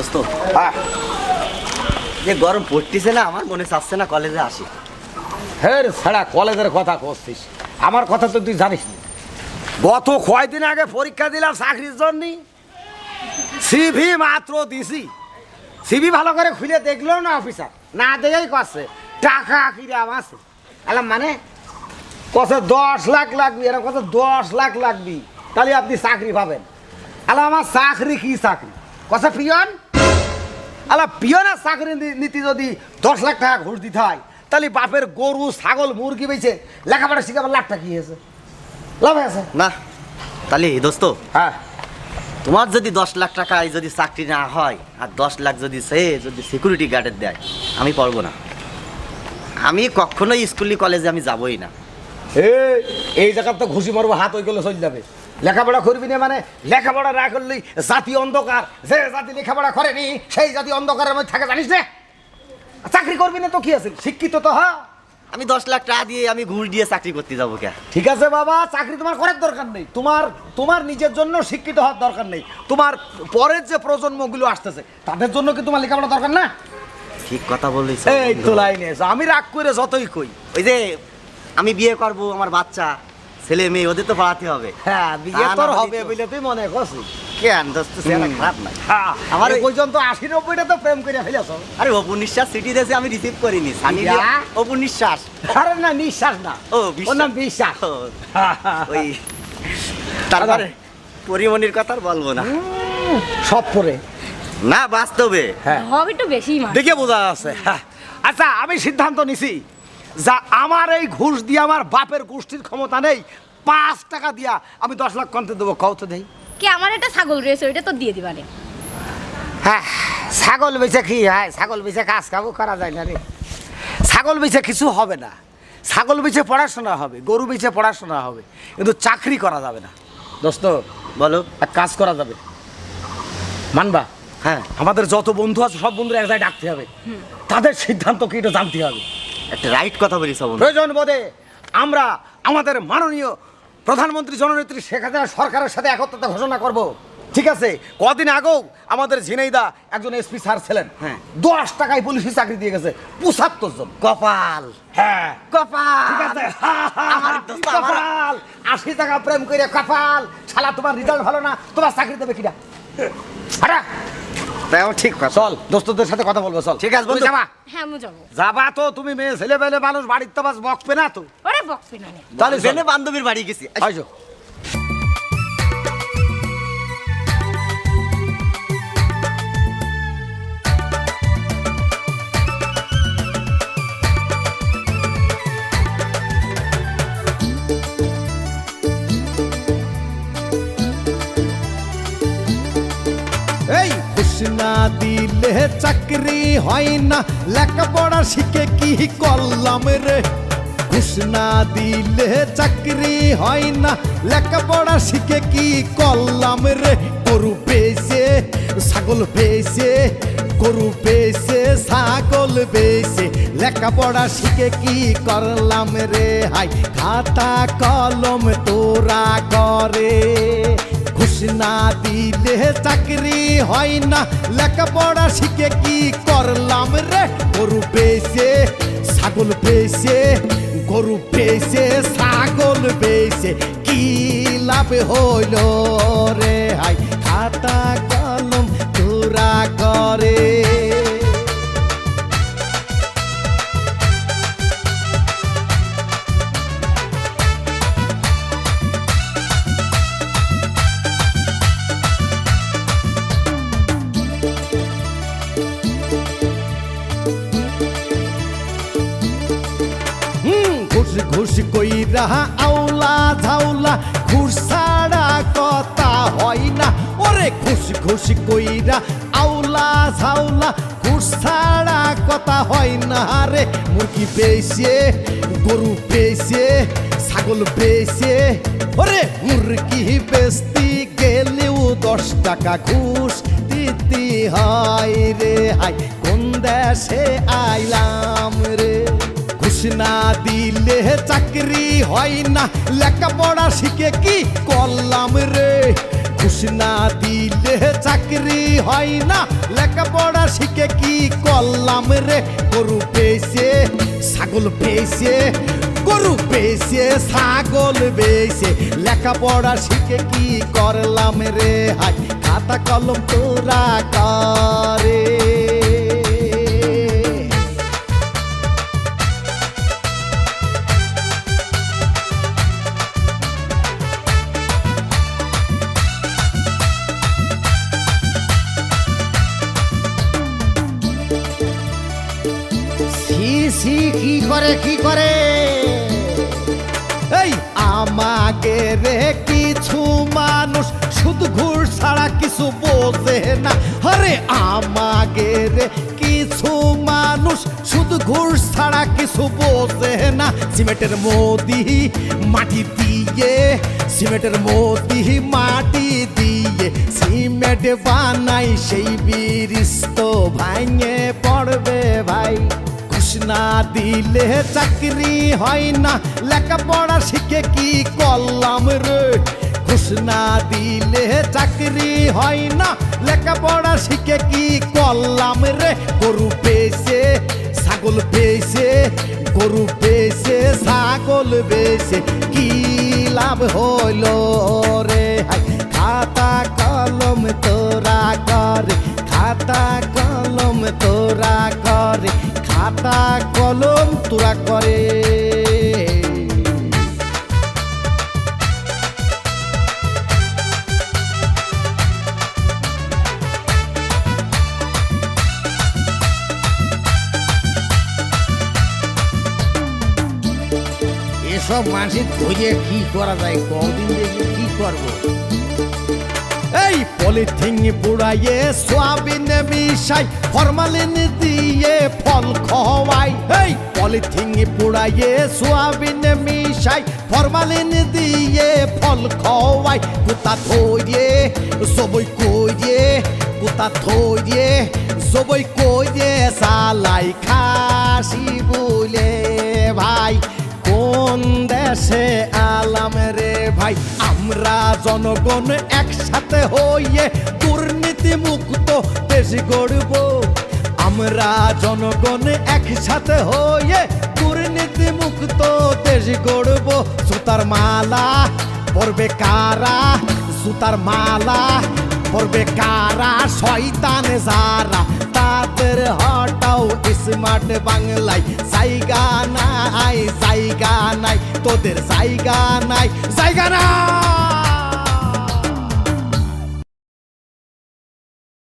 দোস্ত। যে গরম পড়তিছে না আমার মনে চাচ্ছে না কলেজে আসি। হের ছাড়া কলেজের কথা করছিস আমার কথা তো তুই জানিস না। গত কয়দিন আগে পরীক্ষা দিলাম চাকরির জন্য। সিভি মাত্র দিছি। সিভি ভালো করে খুলে দেখল না অফিসার না দেখেই করছে টাকা কিরাম আছে? এলাম মানে? কত দশ লাখ লাগবি। এরকম কত দশ লাখ লাগবি। তাহলে আপনি চাকরি পাবেন। আলা আমার চাকরি কি চাকরি? কত পিয়ন আলা পিয়নের চাকরি নীতি যদি দশ লাখ টাকা ঘুষ দিতে হয় তাহলে বাপের গরু ছাগল মুরগি বেছে লেখাপড়া শিখাবার লাভটা কি হয়েছে লাভ আছে? না তাহলে দোস্ত হ্যাঁ। তোমার যদি দশ লাখ টাকায় যদি চাকরি না হয় আর দশ লাখ যদি সে যদি সিকিউরিটি গার্ডের দেয় আমি পারব না। আমি কখনোই স্কুলি কলেজে আমি যাবই না। এই জায়গার তো ঘুষি মারবো হাত ওই গেলে চলে যাবে। লেখাপড়া করবি না মানে? লেখাপড়া না করলেই জাতি অন্ধকার। যে জাতি লেখাপড়া করেনি সেই জাতি অন্ধকারের মধ্যে থাকে জানিস না? চাকরি করবি না তো কি আছে? শিক্ষিত তো হ্যাঁ? আমি দশ লাখ টাকা দিয়ে আমি ঘুষ দিয়ে চাকরি করতে যাব কে? ঠিক আছে বাবা চাকরি তোমার করার দরকার নেই। তোমার তোমার নিজের জন্য শিক্ষিত হওয়ার দরকার নেই। তোমার পরের যে প্রজন্মগুলো আসতেছে তাদের জন্য কি তোমার লেখাপড়া দরকার না? ঠিক কথা বলিস এই তো লাইনে আমি রাগ করে যতই কই। ওই যে আমি বিয়ে করব আমার বাচ্চা। ছেলে মেয়ে ওদের তো পড়াতে হবে। হ্যাঁ বিয়ে তোর হবে বলে তুই মনে করছিস। কেন দোস্ত চেহারা খারাপ না আমার আমার ওই- পর্যন্ত আশি নব্বইটা তো প্রেম করে ফেলেছ। আরে অপু নিঃশ্বাস সিটি দেশে আমি রিসিভ করিনি। সানি অপু নিঃশ্বাস। আরে না নিঃশ্বাস না। ও, নাম বিশ্বাস। ওই তারপরে পরিমণির কথা বলব না। সব পরে না বাস্তবে। হ্যাঁ। একটু বেশি দেখে বোঝা যাচ্ছে। হ্যাঁ। আচ্ছা আমি সিদ্ধান্ত নিছি। যা আমার এই ঘুষ দিয়ে আমার বাপের গোষ্ঠীর ক্ষমতা নেই পাঁচ টাকা দিয়া আমি দশ লাখ কমতে দেবো কত দেই। কি আমার একটা ছাগল রয়েছে ওইটা তো দিয়ে দিবানে হ্যাঁ ছাগল বেচে কি হ্যাঁ ছাগল বেচে কাজ কাবু করা যায় না রে। ছাগল বেচে কিছু হবে না। ছাগল বেচে পড়াশোনা হবে গরু বেচে পড়াশোনা হবে কিন্তু চাকরি করা যাবে না। দোস্ত বলো। এক কাজ করা যাবে। মানবা? হ্যাঁ। আমাদের যত বন্ধু আছে সব বন্ধুরা এক জায়গায় ডাকতে হবে। তাদের সিদ্ধান্ত কি এটা জানতে হবে। একটা রাইট কথা বলিস বন্ধু প্রয়োজন বোধে আমরা আমাদের মাননীয় প্রধানমন্ত্রী জননেত্রী শেখ হাসিনা সরকারের সাথে একত্রতা ঘোষণা করব। ঠিক আছে? কদিন আগেও আমাদের ঝিনাইদা একজন এসপি স্যার ছিলেন। হ্যাঁ। দশ টাকায় পুলিশি চাকরি দিয়ে গেছে পঁচাত্তর জন। কপাল। হ্যাঁ। কপাল। কপাল। আশি টাকা প্রেম করে কপাল। শালা তোমার রেজাল্ট ভালো না তোমার চাকরি দেবে কিনা আরে তাও ঠিক কথা। চল দোস্তদের সাথে কথা বলব চল। ঠিক আছে, বন্ধু। যাবা? হ্যাঁ আমি যাব। যাবা তো তুমি মেয়ে ছেলে পেলে মানুষ বাড়ির তো বাস বকবে না তো। আরে বকবে না। তাহলে। জেনে বান্ধবীর বাড়ি গেছি। আইসো। না দিলে চাকরি হয় না। লেখাপড়া শিখে কি করলাম রে? ঘুষ না দিলে চাকরি হয় না। লেখাপড়া শিখে কি করলাম রে? গরু পেয়েছে ছাগল পেয়েছে গরু পেয়েছে ছাগল পেয়েছে লেখাপড়া শিখে কি করলাম রে? হাই, খাতা কলম তোরা করে ঘুষ না দিলে চাকরি হয় না। লেখাপড়া শিখে কি করলাম রে? গরু পেয়েছে, ছাগল পেয়েছে, গরু পেয়েছে, ছাগল পেয়েছে। কি লাভ হইল রে? হাই খাতা ঘুষ কইরা আউলা ঝাউলা, ঘুষ কথা হয় না। ওরে ঘুষ ঘুষ কইরা আউলা ঝাউলা, ঘুষ কথা হয় না রে। মুরগি পেয়েছে, গরু পেয়েছে, ছাগল পেয়েছে। ওরে মুরগি বেচতি গেলেও দশ টাকা ঘুষ দিতে হয় রে। হাই কোন দেশে আইলাম রে? না দিলে চাকরি হয় না। লেখাপড়া শিখে কি করলাম রে? ঘুষ না দিলে চাকরি হয় না। লেখাপড়া শিখে কি করলাম রে? গরু পেয়েছে ছাগল পেয়েছে গরু পেয়েছে ছাগল পেয়েছে লেখাপড়া শিখে কি করলাম রে? হাই খাতা কলম তোরা করে? সি কি করে কি করে? এই, আমাকে রে কিছু মানুষ শুধু ঘুষ ছাড়া কিছু বোঝে না। আরে, আমাকে রে কিছু মানুষ শুধু ঘুষ ছাড়া কিছু বোঝে না। সিমেন্টের মোদি মাটি দিয়ে, সিমেন্টের মোদি মাটি দিয়ে, সিমেন্ট বানাই সেই ব্রিজ তো ভাঙে দিলে চাকরি হয় না। লেখাপড়া শিখে কি করলাম রে? ঘুষ না দিলে চাকরি হয় না। লেখাপড়া শিখে কি করলাম রে? গরু পেয়েছে ছাগল পেয়েছে গরু পেয়েছে ছাগল পেয়েছে কি লাভ হইল রে? খাতা কলম তোরা করে খাতা কলম তোরা করে খাতা কলম তোরা করে। এসব মানসিক ধরে কি করা যায়? কদিন দেখি কি করব? এই পলিথিন পুড়াইয়ে সোয়াবিন মিশাই, ফরমালিন দিয়ে ফল খাওয়াই এই পলিথিন পুড়াইয়ে সোয়াবিন মিশাই, ফরমালিন দিয়ে ফল খাওয়াই কুতা থইয়ে, সবই কইয়ে, কুতা থইয়ে, সবই কইয়ে, সালাই খাসি বলে ভাই। কোন দেশে আলাম রে ভাই? আমরা জনগণ একসাথে হইয়ে দুর্নীতি মুক্ত দেশ গড়ব। আমরা জনগণ একসাথে হইয়ে দুর্নীতি মুক্ত দেশ গড়ব। সুতার মালা পরবে কারা? সুতার মালা পরবে কারা? শয়তান যারা, তাদের হটাও স্মার্ট বাংলায় জায়গা নাই জায়গা নাই তোদের জায়গা নাই জায়গা নাই।